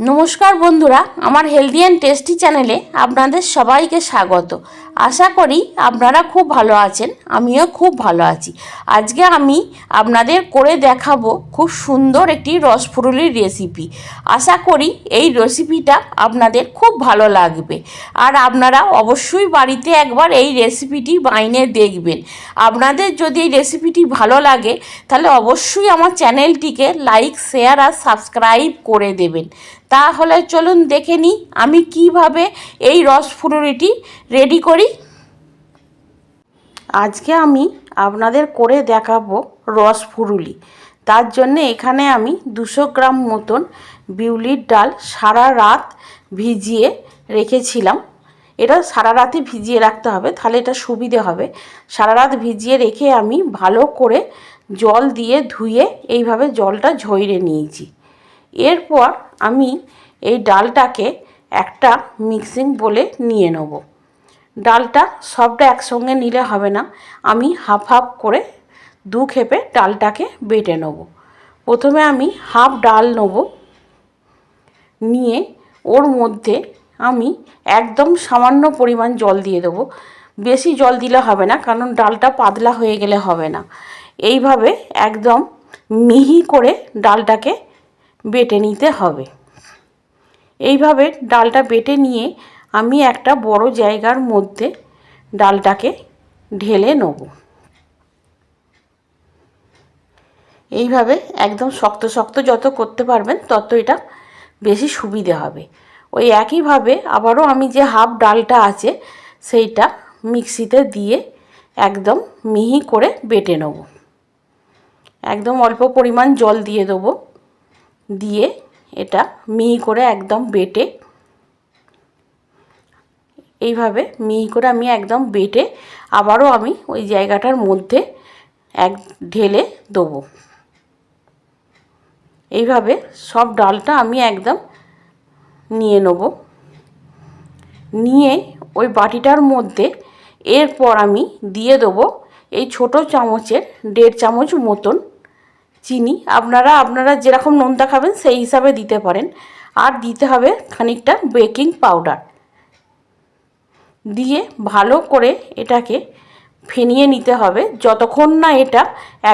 নমস্কার বন্ধুরা, আমার হেলদি অ্যান্ড টেস্টি চ্যানেলে আপনাদের সবাইকে স্বাগত। আশা করি আপনারা খুব ভালো আছেন, আমিও খুব ভালো আছি। আজকে আমি আপনাদের করে দেখাবো খুব সুন্দর একটি রসফুরুলির রেসিপি আশা করি এই রেসিপিটা আপনাদের খুব ভালো লাগবে। আর আপনারা অবশ্যই বাড়িতে একবার এই রেসিপিটি বাইনে দেখবেন। আপনাদের যদি এই রেসিপিটি ভালো লাগে, তাহলে অবশ্যই আমার চ্যানেলটিকে লাইক শেয়ার আর সাবস্ক্রাইব করে দেবেন। তাহলে চলুন দেখে নিই, আমি কীভাবে এই রস রসফুলুরিটি রেডি করি। আজকে আমি আপনাদের করে দেখাবো রসফুরুলি তার জন্যে এখানে আমি দুশো গ্রাম মতন বিউলির ডাল সারা রাত ভিজিয়ে রেখেছিলাম। এটা সারা রাতে ভিজিয়ে রাখতে হবে, তাহলে এটা সুবিধে হবে। সারা রাত ভিজিয়ে রেখে আমি ভালো করে জল দিয়ে ধুয়ে এইভাবে জলটা ঝইরে নিয়েছি। এরপর আমি এই ডালটাকে একটা মিক্সিং বলে নিয়ে নেব। ডালটা সবটা একসঙ্গে নিলে হবে না। আমি হাফ হাফ করে দু খেপে ডালটাকে বেটে নেব। প্রথমে আমি হাফ ডাল নেব। নিয়ে ওর মধ্যে আমি একদম সামান্য পরিমাণ জল দিয়ে দেবো। বেশি জল দিলে হবে না, কারণ ডালটা পাতলা হয়ে গেলে হবে না। এইভাবে একদম মিহি করে ডালটাকে বেটে নিতে হবে। এইভাবে ডালটা বেটে নিয়ে আমি একটা বড় জায়গার মধ্যে ডালটাকে ঢেলে নেব। এইভাবে একদম শক্ত শক্ত যত করতে পারবেন তত এটা বেশি সুবিধে হবে। ওই একইভাবে আবারও আমি যে হাফ ডালটা আছে সেইটা মিক্সিতে দিয়ে একদম মিহি করে বেটে নেব। একদম অল্প পরিমাণ জল দিয়ে দেবো। দিয়ে এটা মিহি করে একদম বেটে এইভাবে মিহি করে আমি একদম বেটে আবারও আমি ওই জায়গাটার মধ্যে এক ঢেলে দেবো। এইভাবে সব ডালটা আমি একদম নিয়ে নেব। নিয়ে ওই বাটিটার মধ্যে এরপর আমি দিয়ে দেবো এই ছোট চামচের দেড় চামচ মতন চিনি আপনারা আপনারা যেরকম নোনতা খাবেন, সেই হিসাবে দিতে পারেন। আর দিতে হবে খানিকটা বেকিং পাউডার। দিয়ে ভালো করে এটাকে ফেনিয়ে নিতে হবে। যতক্ষণ না এটা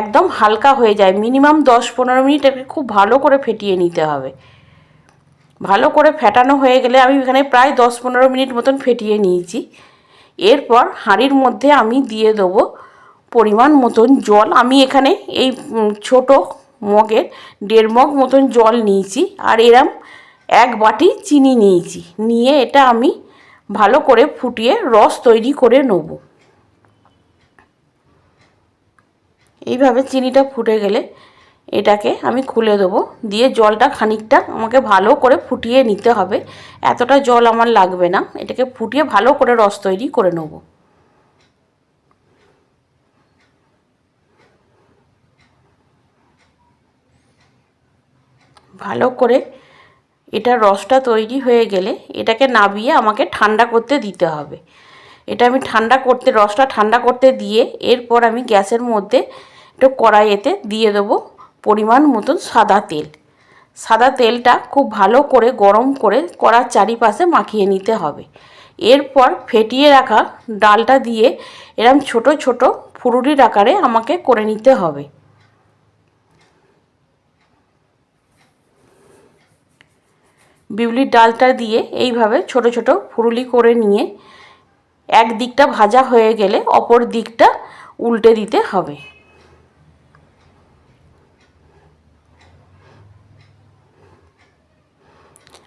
একদম হালকা হয়ে যায়, মিনিমাম দশ পনেরো মিনিট এটাকে খুব ভালো করে ফেটিয়ে নিতে হবে। ভালো করে ফেটানো হয়ে গেলে আমি এখানে প্রায় দশ পনেরো মিনিট মতন ফেটিয়ে নিয়েছি। এরপর হাঁড়ির মধ্যে আমি দিয়ে দেবো পরিমাণ মতন জল, আমি এখানে এই ছোট মগের দেড় মগ মতন জল নিয়েছি আর এরম এক বাটি চিনি নিয়েছি। নিয়ে এটা আমি ভালো করে ফুটিয়ে রস তৈরি করে নেব। এইভাবে চিনিটা ফুটে গেলে এটাকে আমি খুলে দেবো। দিয়ে জলটা খানিকটা আমাকে ভালো করে ফুটিয়ে নিতে হবে। এতটা জল আমার লাগবে না। এটাকে ফুটিয়ে ভালো করে রস তৈরি করে নেব। ভালো করে এটা রসটা তৈরি হয়ে গেলে এটাকে নাবিয়ে আমাকে ঠান্ডা করতে দিতে হবে। এটা আমি ঠান্ডা করতে, রসটা ঠান্ডা করতে দিয়ে এরপর আমি গ্যাসের মধ্যে একটু কড়াইয়েতে দিয়ে দেবো পরিমাণ মতন সাদা তেল। সাদা তেলটা খুব ভালো করে গরম করে কড়ার চারিপাশে মাখিয়ে নিতে হবে। এরপর ফেটিয়ে রাখা ডালটা দিয়ে এরম ছোট ছোট ফুরুরির আকারে আমাকে করে নিতে হবে। বিউলির ডালটা দিয়ে এইভাবে ছোট ছোট ফুরুলি করে নিয়ে এক দিকটা ভাজা হয়ে গেলে অপর দিকটা উল্টে দিতে হবে।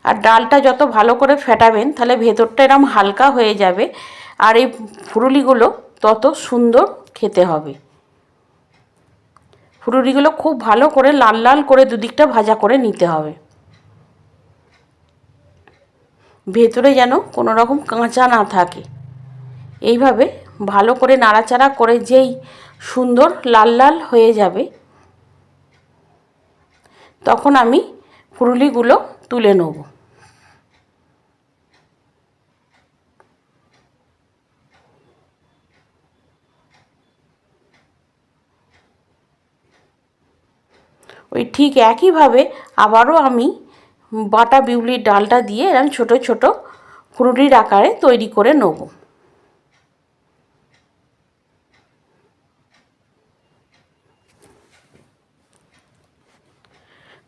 আর ডালটা যত ভালো করে ফেটাবেন, তাহলে ভেতরটা এরম হালকা হয়ে যাবে আর এই ফুরুলিগুলো তত সুন্দর খেতে হবে। ফুরুলিগুলো খুব ভালো করে লাল লাল করে দুদিকটা ভাজা করে নিতে হবে। ভেতরে যেন কোনো রকম কাঁচা না থাকে। এইভাবে ভালো করে নাড়াচাড়া করে যেই সুন্দর লাল লাল হয়ে যাবে, তখন আমি ফুরুলিগুলো তুলে নেব। ওই ঠিক একইভাবে আবারও আমি বাটা বিউলির ডালটা দিয়ে এরকম ছোট ছোট ফুরুলির আকারে তৈরি করে নেব।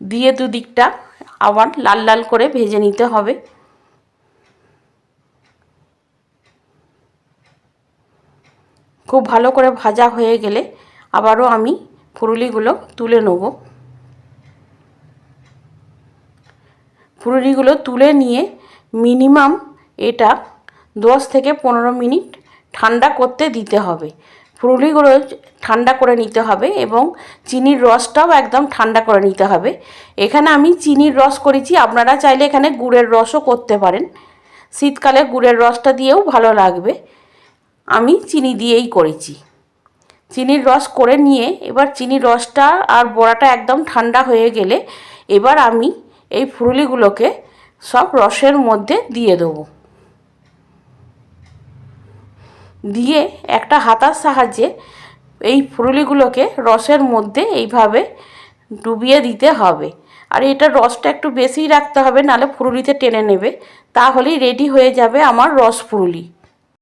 দিয়ে দুদিকটা আবার লাল লাল করে ভেজে নিতে হবে। খুব ভালো করে ভাজা হয়ে গেলে আবারও আমি ফুরুলিগুলো তুলে নেব। ফুরুলিগুলো তুলে নিয়ে মিনিমাম এটা দশ থেকে পনেরো মিনিট ঠান্ডা করতে দিতে হবে। ফুরুলিগুলো ঠান্ডা করে নিতে হবে এবং চিনির রসটাও একদম ঠান্ডা করে নিতে হবে। এখানে আমি চিনির রস করেছি, আপনারা চাইলে এখানে গুড়ের রসও করতে পারেন। শীতকালে গুড়ের রসটা দিয়েও ভালো লাগবে। আমি চিনি দিয়েই করেছি। চিনির রস করে নিয়ে এবার চিনির রসটা আর বড়াটা একদম ঠান্ডা হয়ে গেলে এবার আমি এই ফুরুলিগুলোকে সব রসের মধ্যে দিয়ে দেবো। দিয়ে একটা হাতার সাহায্যে এই ফুরুলিগুলোকে রসের মধ্যে এইভাবে ডুবিয়ে দিতে হবে। আর এটা রসটা একটু বেশিই রাখতে হবে নাহলে ফুরুলিতে টেনে নেবে। তাহলেই রেডি হয়ে যাবে আমার রস ফুরুলি।